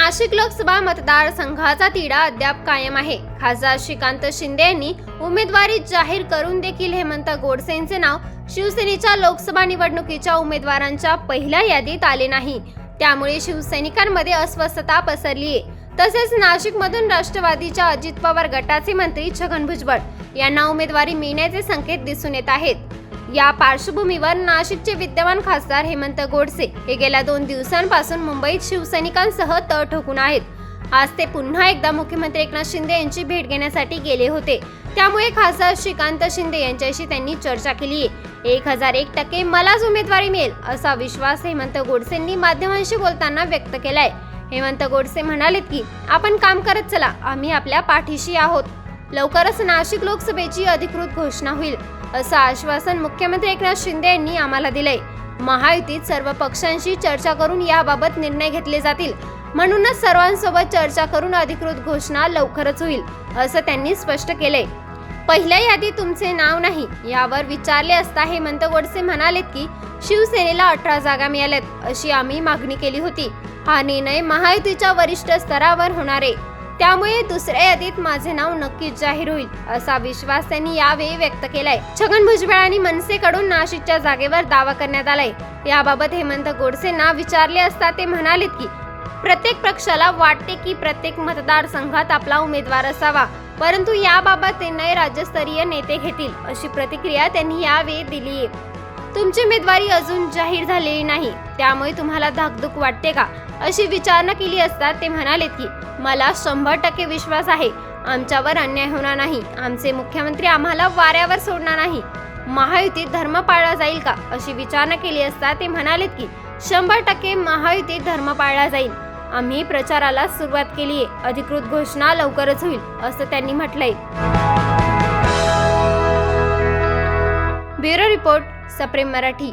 नाशिक लोकसभा मतदारसंघाचा तिढा अद्याप कायम आहे. खासदार श्रीकांत शिंदे यांनी उमेदवारी जाहीर करून देखील हेमंत गोडसेंचे नाव शिवसेनेच्या लोकसभा निवडणुकीच्या उमेदवारांच्या पहिल्या यादीत आले नाही. त्यामुळे शिवसैनिकांमध्ये अस्वस्थता पसरली आहे तसेच नाशिकमधून राष्ट्रवादीच्या अजित पवार गटाचे मंत्री छगन भुजबळ यांना उमेदवारी मिळण्याचे संकेत दिसून येत आहेत. या पार्श्वभूमीवर नाशिकचे विद्यमान खासदार हेमंत गोडसे हे गेल्या दोन दिवसांपासून मुंबईत शिवसैनिकांसह तळ ठोकून आहेत. आज ते पुन्हा एकदा मुख्यमंत्री एकनाथ शिंदे यांची भेट घेण्यासाठी गेले होते. त्यामुळे खासदार श्रीकांत शिंदे यांच्याशी त्यांनी चर्चा केली आहे. एक हजार एक टक्के मलाच उमेदवारी मिळेल असा विश्वास हेमंत गोडसेंनी माध्यमांशी बोलताना व्यक्त केलाय. हेमंत गोडसे म्हणालेत की आपण काम करत चला आम्ही आपल्या पाठीशी आहोत. लवकरच नाशिक लोकसभेची अधिकृत घोषणा होईल. असं आश्वासन मुख्यमंत्री एकनाथ शिंदे यांनी आम्हाला दिलंय. महायुतीत सर्व पक्षांशी चर्चा करून याबाबत निर्णय घेतले जातील. म्हणूनच सर्वांसोबत चर्चा करून अधिकृत घोषणा लवकरच होईल असं त्यांनी स्पष्ट केलंय. पहिल्या यादीत तुमचे नाव नाही यावर विचारले असता हेमंत गोडसे म्हणालेत की शिवसेनेला अठरा जागा मिळाल्यात अशी आम्ही मागणी केली होती. हा निर्णय महायुतीच्या वरिष्ठ स्तरावर होणार आहे. त्यामुळे दुसऱ्या यादीत माझे नाव नक्कीच जाहीर होईल असा विश्वास त्यांनी यावेळी व्यक्त केलाय. छगन भुजबळ आणि मनसेकडून नाशिकच्या जागेवर दावा करण्यात आलाय. याबाबत हेमंत गोडसेंना विचारले असता ते म्हणालेत की प्रत्येक पक्षाला वाटते की प्रत्येक मतदारसंघात आपला उमेदवार असावा परंतु याबाबत निर्णय राज्यस्तरीय नेते घेतील अशी प्रतिक्रिया त्यांनी यावेळी दिली आहे तुमची उमेदवारी अजून जाहीर झालेली नाही. त्यामुळे तुम्हाला धाकधूक वाटते का? अशी विचारणा केली असता ते म्हणालेत की मला शंभर टक्के विश्वास आहे. आमच्यावर अन्याय होणार नाही. आमचे मुख्यमंत्री आम्हाला वाऱ्यावर सोडणार नाही. महायुतीत धर्म पाळला जाईल का? अशी विचारणा केली असता ते म्हणालेत की शंभर टक्के महायुतीत धर्म पाळला जाईल. आम्ही प्रचाराला सुरुवात केली आहे अधिकृत घोषणा लवकरच होईल असं त्यांनी म्हटलंय. ब्युरो रिपोर्ट सप्रेम मराठी.